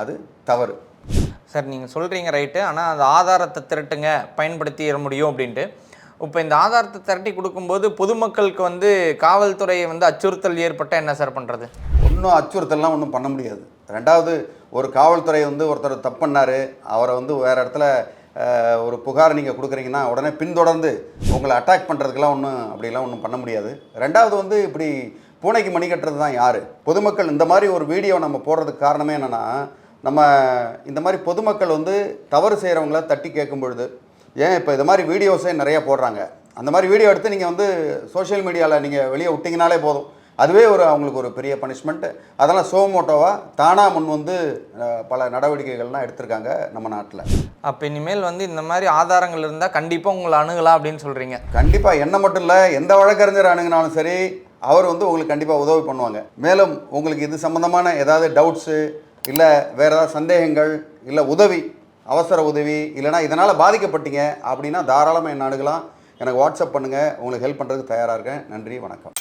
அது தவறு. சார் நீங்கள் சொல்கிறீங்க ரைட்டு ஆனால் அந்த ஆதாரத்தை திரட்டுங்க பயன்படுத்திட முடியும் அப்படின்ட்டு. இப்போ இந்த ஆதாரத்தை திரட்டி கொடுக்கும்போது பொதுமக்களுக்கு வந்து காவல்துறையை வந்து அச்சுறுத்தல் ஏற்பட்டால் என்ன சார் பண்ணுறது ஒன்றும் அச்சுறுத்தல்லாம் ஒன்றும் பண்ண முடியாது. ரெண்டாவது ஒரு காவல்துறை வந்து ஒருத்தர் தப்பு பண்ணாரு அவரை வந்து வேறு இடத்துல ஒரு புகார் நீங்கள் கொடுக்குறீங்கன்னா உடனே பின்தொடர்ந்து உங்களை அட்டாக் பண்ணுறதுக்கெல்லாம் ஒன்றும் அப்படிலாம் ஒன்றும் பண்ண முடியாது. ரெண்டாவது வந்து இப்படி பூனைக்கு மணி கட்டுறது தான் யார்? பொதுமக்கள் இந்த மாதிரி ஒரு வீடியோ நம்ம போடுறதுக்கு காரணமே என்னென்னா நம்ம இந்த மாதிரி பொதுமக்கள் வந்து தவறு செய்கிறவங்கள தட்டி கேட்கும் பொழுது ஏன் இப்போ இது மாதிரி வீடியோஸே நிறைய போடுறாங்க? அந்த மாதிரி வீடியோ எடுத்து நீங்கள் வந்து சோஷியல் மீடியாவில் நீங்கள் வெளியே விட்டிங்கனாலே போதும். அதுவே ஒரு அவங்களுக்கு ஒரு பெரிய பனிஷ்மெண்ட். அதெல்லாம் சோமோட்டோவாக தானாக முன் வந்து பல நடவடிக்கைகள்லாம் எடுத்திருக்காங்க நம்ம நாட்டில். அப்போ இனிமேல் வந்து இந்த மாதிரி ஆதாரங்கள் இருந்தால் கண்டிப்பாக உங்களை அணுகலாம் அப்படின்னு சொல்கிறீங்க கண்டிப்பாக என்ன மட்டும் இல்லை எந்த வழக்கறிஞர் அணுகுனாலும் சரி அவர் வந்து உங்களுக்கு கண்டிப்பாக உதவி பண்ணுவாங்க. மேலும் உங்களுக்கு இது சம்மந்தமான ஏதாவது டவுட்ஸு இல்லை வேறு ஏதாவது சந்தேகங்கள் இல்லை உதவி அவசர உதவி இல்லைனா இதனால் பாதிக்கப்பட்டீங்க அப்படின்னா தாராளமாக என்ன அணுகலாம். எனக்கு வாட்ஸ்அப் பண்ணுங்கள் உங்களுக்கு ஹெல்ப் பண்ணுறதுக்கு தயாராக இருக்கேன். நன்றி வணக்கம்.